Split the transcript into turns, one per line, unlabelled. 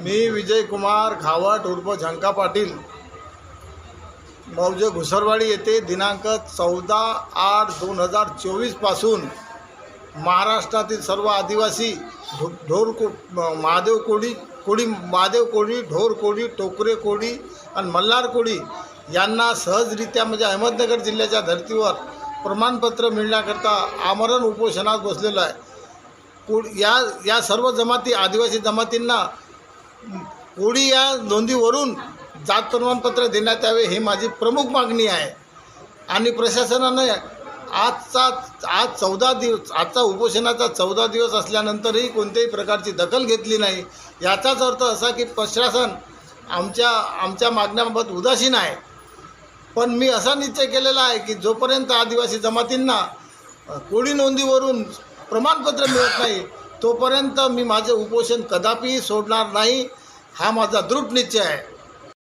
मी विजयकुमार घावट उर्फ झंका पाटील. मौजे घुसरवाडी येथे दिनांक चौदा आठ दोन हजार चोवीसपासून महाराष्ट्रातील सर्व आदिवासी ढो ढोर को महादेव कोळी कोळी महादेव कोळी ढोर कोळी टोकरे कोळी आणि मल्हार कोळी यांना सहजरित्या म्हणजे अहमदनगर जिल्ह्याच्या धर्तीवर प्रमाणपत्र मिळण्याकरता आमरण उपोषणात बसलेलं आहे. कोळ या या सर्व जमाती आदिवासी जमातींना कोळी या नोंदीवरून जात प्रमाणपत्र देण्यात यावे ही माझी प्रमुख मागणी आहे. आणि प्रशासनाने आजचा आज चौदा दिवस आजचा उपोषणाचा चौदा दिवस असल्यानंतरही कोणत्याही प्रकारची दखल घेतली नाही. याचाच अर्थ असा की प्रशासन आमच्या आमच्या मागण्याबाबत उदासीन आहे. पण मी असा निश्चय केलेला आहे की जोपर्यंत आदिवासी जमातींना कोळी नोंदीवरून प्रमाणपत्र मिळत नाही तोपर्यंत मी माझे उपोषण कदापिही सोडणार नाही. हा माझा दृढ निश्चय आहे.